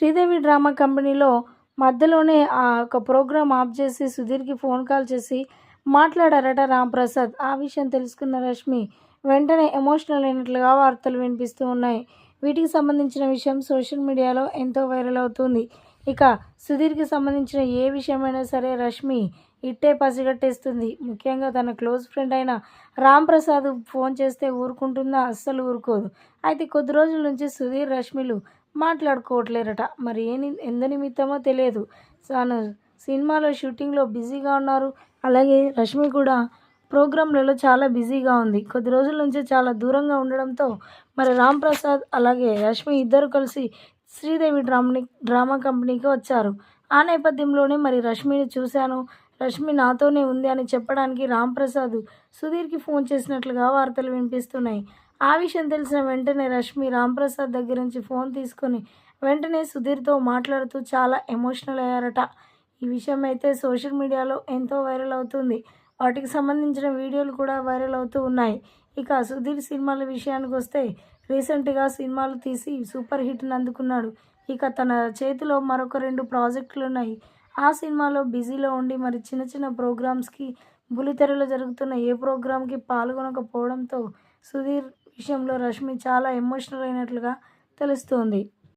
Sridevi drama కంపెనీలో మధ్యలోనే ఆ ఒక ప్రోగ్రామ్ ఆఫ్ చేసి సుధీర్కి ఫోన్ కాల్ చేసి మాట్లాడారట రాంప్రసాద్. ఆ విషయం తెలుసుకున్న రష్మి వెంటనే ఎమోషనల్ అయినట్లుగా వార్తలు వినిపిస్తూ ఉన్నాయి. వీటికి సంబంధించిన విషయం సోషల్ మీడియాలో ఎంతో వైరల్ అవుతుంది. ఇక సుధీర్కి సంబంధించిన ఏ విషయమైనా సరే రష్మి ఇట్టే పసిగట్టేస్తుంది. ముఖ్యంగా తన క్లోజ్ ఫ్రెండ్ అయిన రామ్ ప్రసాద్ ఫోన్ చేస్తే ఊరుకుంటుందా? అస్సలు ఊరుకోదు. అయితే కొద్ది రోజుల నుంచి సుధీర్ రష్మిలు మాట్లాడుకోవట్లేరట. మరి ఏ ఎంత ఎందు నిమిత్తమో తెలియదు. తాను సినిమాలో షూటింగ్లో బిజీగా ఉన్నారు. అలాగే రష్మి కూడా ప్రోగ్రాంలలో చాలా బిజీగా ఉంది. కొద్ది రోజుల నుంచి చాలా దూరంగా ఉండడంతో మరి రామ్ ప్రసాద్ అలాగే రష్మి ఇద్దరు కలిసి శ్రీదేవి డ్రామని డ్రామా కంపెనీకి వచ్చారు. ఆ నేపథ్యంలోనే మరి రష్మిని చూశాను. రష్మి నాతోనే ఉంది అని చెప్పడానికి రామ్ ప్రసాద్ సుధీర్కి ఫోన్ చేసినట్లుగా వార్తలు వినిపిస్తున్నాయి. ఆ విషయం తెలిసిన వెంటనే రష్మి రాంప్రసాద్ దగ్గర నుంచి ఫోన్ తీసుకొని వెంటనే సుధీర్తో మాట్లాడుతూ చాలా ఎమోషనల్ అయ్యారట. ఈ విషయం అయితే సోషల్ మీడియాలో ఎంతో వైరల్ అవుతుంది. వాటికి సంబంధించిన వీడియోలు కూడా వైరల్ అవుతూ ఉన్నాయి. ఇక సుధీర్ సినిమాల విషయానికి వస్తే రీసెంట్గా సినిమాలు తీసి సూపర్ హిట్ని అందుకున్నాడు ఇక తన చేతిలో మరొక రెండు ప్రాజెక్టులు ఉన్నాయి. ఆ సినిమాలో బిజీలో ఉండి మరి చిన్న చిన్న ప్రోగ్రామ్స్కి బులితెరలో జరుగుతున్న ఏ ప్రోగ్రామ్కి పాల్గొనకపోవడంతో సుధీర్ విషయంలో రష్మి చాలా ఎమోషనల్ అయినట్లుగా తెలుస్తోంది.